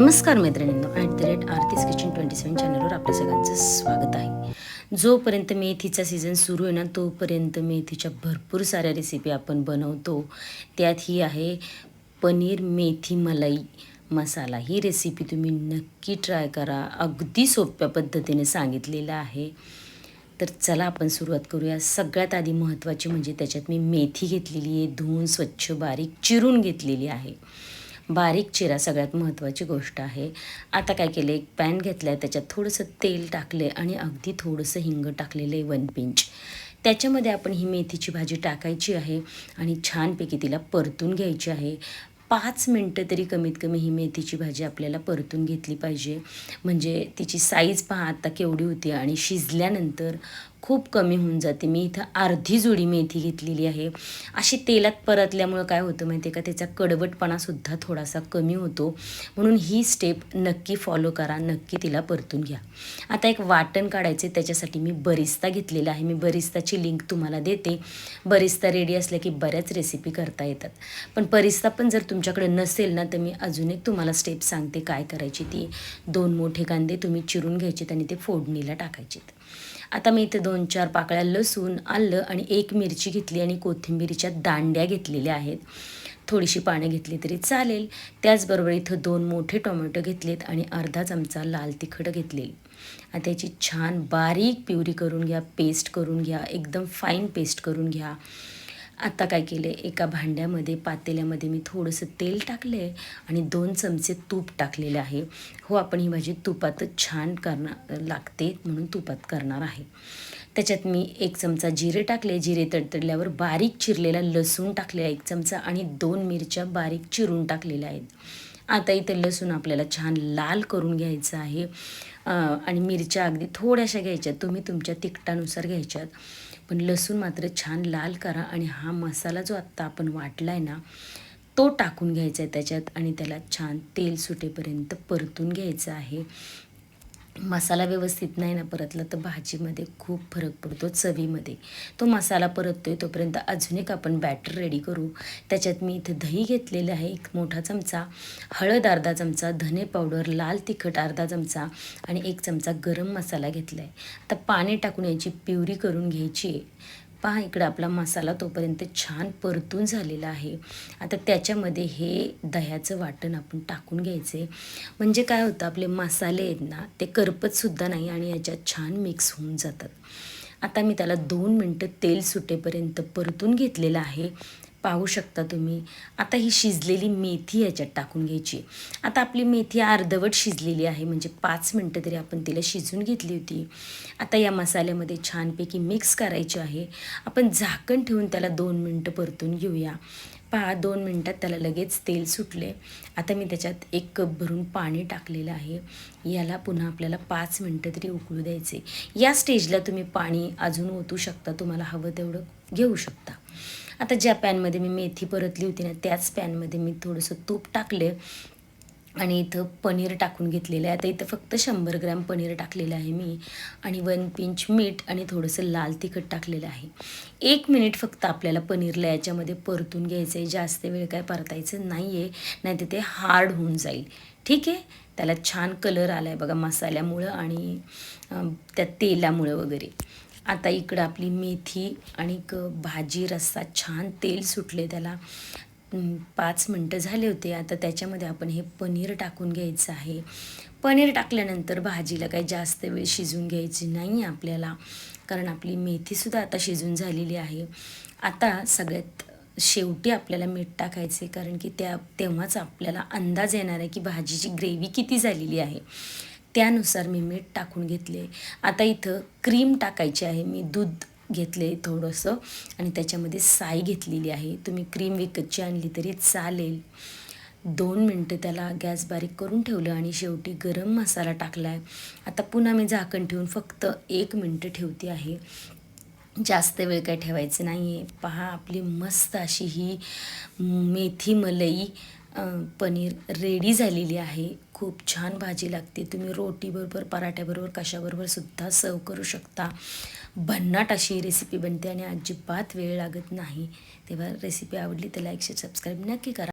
नमस्कार मैत्रिणींनो. At the rate Aarti's kitchen twenty seven चॅनलवर आपल्या सगळ्यांचं स्वागत आहे. जोपर्यंत मेथीचा सीझन सुरू आहे ना तोपर्यंत मेथीच्या भरपूर साऱ्या रेसिपी आपण बनवतो. त्यात ही आहे पनीर मेथी मलाई मसाला. ही रेसिपी तुम्ही नक्की ट्राय करा. अगदी सोप्या पद्धतीने सांगितलेलं आहे. तर चला आपण सुरुवात करूया. सगळ्यात आधी महत्त्वाची म्हणजे त्याच्यात मी मेथी घेतलेली आहे. धुवून स्वच्छ बारीक चिरून घेतलेली आहे. बारीक चिरा सगळ्यात महत्त्वाची गोष्ट आहे. आता काय केलं एक पॅन घेतलं आहे त्याच्यात थोडंसं तेल टाकलं आणि अगदी थोडंसं हिंग टाकलेलं आहे वन पिंच. त्याच्यामध्ये आपण ही मेथीची भाजी टाकायची आहे आणि छानपैकी तिला परतून घ्यायची आहे. पाच मिनटं तरी कमीत कमी ही मेथीची भाजी आपल्याला परतून घेतली पाहिजे. म्हणजे तिची साईज पहा आता केवढी होती आणि शिजल्यानंतर खूप कमी होऊन जाते. मी इथं अर्धी जुडी मेथी घेतलेली आहे. अशी तेलात परतल्यामुळं काय होतं माहिती आहे का? त्याचा कडवटपणासुद्धा थोडासा कमी होतो. म्हणून ही स्टेप नक्की फॉलो करा. नक्की तिला परतून घ्या. आता एक वाटण काढायचे त्याच्यासाठी मी बरिस्ता घेतलेला आहे. मी बरिस्ताची लिंक तुम्हाला देते. बरिस्ता रेडी असल्या की बऱ्याच रेसिपी करता येतात. पण बरिस्ता पण जर तुमच्याकडे नसेल ना तर मी अजून एक तुम्हाला स्टेप सांगते काय करायची ती. दोन मोठे कांदे तुम्ही चिरून घ्यायचेत आणि ते फोडणीला टाकायचेत. आता मी इथे दोन चार पाकळ्या लसूण आलं आणि एक मिरची घेतली आणि कोथिंबीरीच्या दांड्या घेतलेल्या आहेत. थोडीशी पानं घेतली तरी चालेल. त्याचबरोबर इथं दोन मोठे टोमॅटो घेतलेत आणि अर्धा चमचा लाल तिखट घेतलेली. आता त्याची छान बारीक प्युरी करून घ्या पेस्ट करून घ्या एकदम फाईन पेस्ट करून घ्या. आता काय केलं आहे एका भांड्यामध्ये पातेल्यामध्ये मी थोडंसं तेल टाकलं आहे आणि दोन चमचे तूप टाकलेले आहे. हो आपण ही भाजी तुपातच छान करणार लागते म्हणून तुपात करणार आहे. त्याच्यात मी एक चमचा जिरे टाकले. जिरे तडतडल्यावर बारीक चिरलेला लसूण टाकलेला एक चमचा आणि दोन मिरच्या बारीक चिरून टाकलेल्या आहेत. आता इथे लसूण आपल्याला छान लाल करून घ्यायचं आहे. आणि मिरच्या अगदी थोड्याशा घ्यायच्यात. तुम्ही तुमच्या तिखटानुसार घ्यायच्यात. पण लसूण मात्र छान लाल करा आणि हा मसाला जो आत्ता आपण वाटला आहे ना तो टाकून घ्यायचा आहे त्याच्यात आणि त्याला छान तेल सुटेपर्यंत परतून घ्यायचं आहे. मसाला व्यवस्थित नाही ना परतला तर भाजीमध्ये खूप फरक पडतो चवीमध्ये. तो मसाला परततो आहे तोपर्यंत अजून एक आपण बॅटर रेडी करू. त्याच्यात मी इथं दही घेतलेलं आहे एक मोठा चमचा हळद अर्धा चमचा धने पावडर लाल तिखट अर्धा चमचा आणि एक चमचा गरम मसाला घेतला आहे आता पाणी टाकून याची प्युरी करून घ्यायची आहे. पहा इकडं आपला मसाला तोपर्यंत छान परतून झालेला आहे. आता त्याच्यामध्ये हे दह्याचं वाटण आपण टाकून घ्यायचे म्हणजे काय होतं आपले मसाले आहेत ना ते करपतसुद्धा नाही आणि याच्यात छान मिक्स होऊन जातात. आता मी त्याला दोन मिनटं तेल सुटेपर्यंत परतून घेतलेलं आहे. पाहू शकता तुम्ही. आता ही शिजलेली मेथी याच्यात टाकून घ्यायची आता आपली मेथी अर्धवट शिजलेली आहे म्हणजे पाच मिनटं तरी आपण तिला शिजून घेतली होती. आता या मसाल्यामध्ये छानपैकी मिक्स करायची आहे. आपण झाकण ठेवून त्याला दोन मिनटं परतून घेऊया. पहा दोन मिनटात त्याला लगेच तेल सुटले आता मी त्याच्यात एक कप भरून पाणी टाकलेलं आहे. याला पुन्हा आपल्याला पाच मिनटं तरी उकळू द्यायचे या स्टेजला तुम्ही पाणी अजून ओतू शकता. तुम्हाला हवं तेवढं घेऊ शकता. आता ज्या पॅनमध्ये मी मेथी परतली होती ना त्याच पॅनमध्ये मी थोडंसं तूप टाकले आणि इथं पनीर टाकून घेतलेलं आहे. आता इथं फक्त शंभर ग्रॅम पनीर टाकलेलं आहे मी आणि वन पिंच मीठ आणि थोडंसं लाल तिखट टाकलेलं आहे. एक मिनिट फक्त आपल्याला पनीरला याच्यामध्ये परतून घ्यायचं आहे जास्त वेळ काय परतायचं नाही आहे नाही तर ते हार्ड होऊन जाईल. ठीक आहे? त्याला छान कलर आला आहे बघा मसाल्यामुळं आणि त्या तेलामुळं वगैरे. आता इकडं आपली मेथी आणि भाजी रस्सा छान तेल सुटले त्याला. पाच मिनटं झाले होते. आता त्याच्यामध्ये आपण हे पनीर टाकून घ्यायचं आहे. पनीर टाकल्यानंतर भाजीला काही जास्त वेळ शिजून घ्यायची नाही आपल्याला. कारण आपली मेथीसुद्धा आता शिजून झालेली आहे. आता सगळ्यात शेवटी आपल्याला मीठ टाकायचे कारण की त्या तेव्हाच आपल्याला अंदाज येणार आहे की भाजीची ग्रेव्ही किती झालेली आहे. त्यानुसार मी मीठ टाकून घेतले. आता इथं क्रीम टाकायची आहे. मी दूध घेतले थोडंसं आणि त्याच्यामध्ये साय घेतलेली आहे. तुम्ही क्रीम विकतची आणली तरी चालेल. दोन मिनटं त्याला गॅस बारीक करून ठेवलं आणि शेवटी गरम मसाला टाकला आहे आता पुन्हा मी झाकण ठेवून फक्त एक मिनटं ठेवते आहे. जास्त वेळ काय ठेवायचं नाही आहे पहा आपली मस्त अशी ही मेथी मलई पनीर रेडी झालेली आहे. खूप छान भाजी लागते. तुम्ही रोटीबरोबर पराठ्याबरोबर कशाबरोबर सुद्धा सर्व करू शकता. भन्नाट अशी रेसिपी बनते आणि अजिबात वेळ लागत नाही. तेव्हा रेसिपी आवडली तर लाईक शेअर सबस्क्राईब नक्की करा.